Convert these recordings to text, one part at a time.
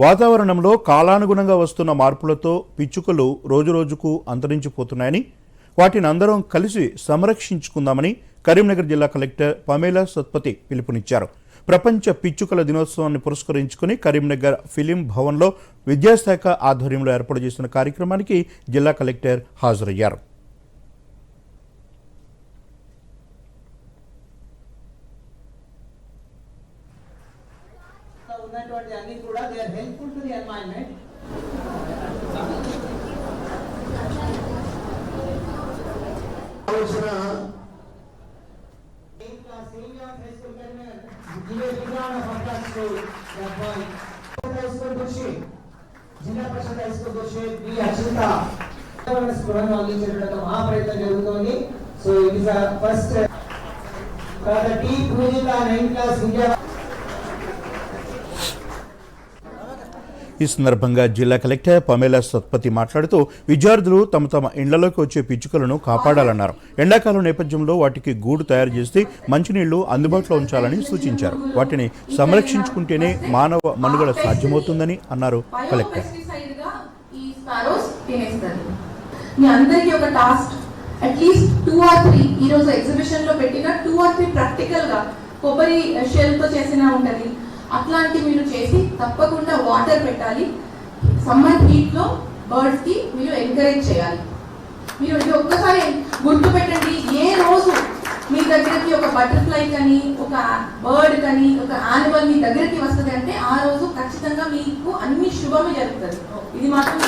వాతావరణంలో కాలానుగుణంగా వస్తున్న మార్పులతో పిచ్చుకలు రోజురోజుకు అంతరించిపోతున్నాయని వాటిని అందరం కలిసి సంరక్షించుకుందామని కరీంనగర్ జిల్లా కలెక్టర్ పమేలా సత్పతి పిలుపునిచ్చారు. ప్రపంచ పిచ్చుకల దినోత్సవాన్ని పురస్కరించుకుని కరీంనగర్ ఫిలిం భవన్లో విద్యాశాఖ ఆధ్వర్యంలో ఏర్పాటు చేసిన కార్యక్రమానికి జిల్లా కలెక్టర్ హాజరయ్యారు. లో ఉన్నటువంటి అన్ని కూడా they are helpful to the environment కావలసిన ఇంకా సీనియర్ హై స్కూల్ కరీంనగర్ జిల్లా విజ్ఞాన ఫస్ట్ స్కూల్ హై స్కూల్ దృష్టి జిల్లా పరిషత్ హై స్కూల్ దృష్టి బి అక్షిత స్ఫురణ అందించేటట్టు మా ప్రయత్నం జరుగుతోంది సో ఇట్ ఇస్ ఫస్ట్ తర్వాత టీ పూజిత నైన్త్ క్లాస్ విద్యా ఈ సందర్భంగా జిల్లా కలెక్టర్ పమేలా సత్పతి మాట్లాడుతూ విద్యార్థులు తమ తమ ఇండ్లలోకి వచ్చే పిచ్చుకలను కాపాడాలన్నారు. ఎండాకాలం నేపథ్యంలో వాటికి గూడు తయారు చేసి మంచినీళ్ళు అందుబాటులో ఉంచాలని సూచించారు. వాటిని సంరక్షించుకుంటేనే మానవ మనుగడ సాధ్యమవుతుందని అన్నారు కలెక్టర్. మీ అందరికీ ఒక task at least two or three ఈ రోజు ఎగ్జిబిషన్లో పెట్టిన టూ ఆర్ త్రీ ప్రాక్టికల్గా కొబ్బరి uh, షెల్తో చేసినా ఉంటది. అట్లాంటి మీరు చేసి తప్పకుండా వాటర్ పెట్టాలి. సమ్మర్ హీట్లో బర్డ్స్కి మీరు ఎంకరేజ్ చేయాలి. మీరు ఇది ఒక్కసారి గుర్తు పెట్టండి. ఏ రోజు మీ దగ్గరికి ఒక బటర్ఫ్లై కానీ ఒక బర్డ్ కానీ ఒక యానిమల్ మీ దగ్గరికి వస్తుంది అంటే ఆ రోజు ఖచ్చితంగా మీకు అన్ని శుభమే జరుగుతుంది. ఇది మాత్రం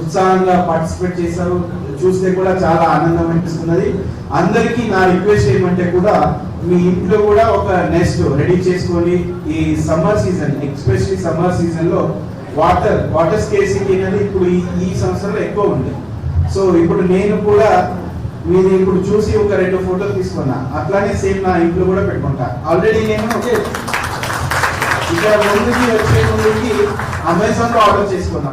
ఉత్సాహంగా పార్టిసిపేట్ చేశారు. చూస్తే కూడా చాలా ఆనందం అనిపిస్తున్నది. అందరికీ నా రిక్వెస్ట్ ఏమంటే కూడా మీ ఇంట్లో కూడా ఒక నెస్ట్ రెడీ చేసుకొని ఈ సమ్మర్ సీజన్ ఎస్పెషల్లీ సమ్మర్ సీజన్లో వాటర్ వాటర్ స్కేసిటీ అనేది ఇప్పుడు ఈ ఈ సంవత్సరంలో ఎక్కువ ఉంది. సో ఇప్పుడు నేను కూడా మీరు ఇప్పుడు చూసి ఒక రెండు ఫోటోలు తీసుకున్నా. అట్లానే సేమ్ నా ఇంట్లో కూడా పెట్టుకుంటా. ఆల్రెడీ నేను ఇక్కడ ముందుకి వచ్చే ముందుకి అమెజాన్లో ఆర్డర్ చేసుకున్నా.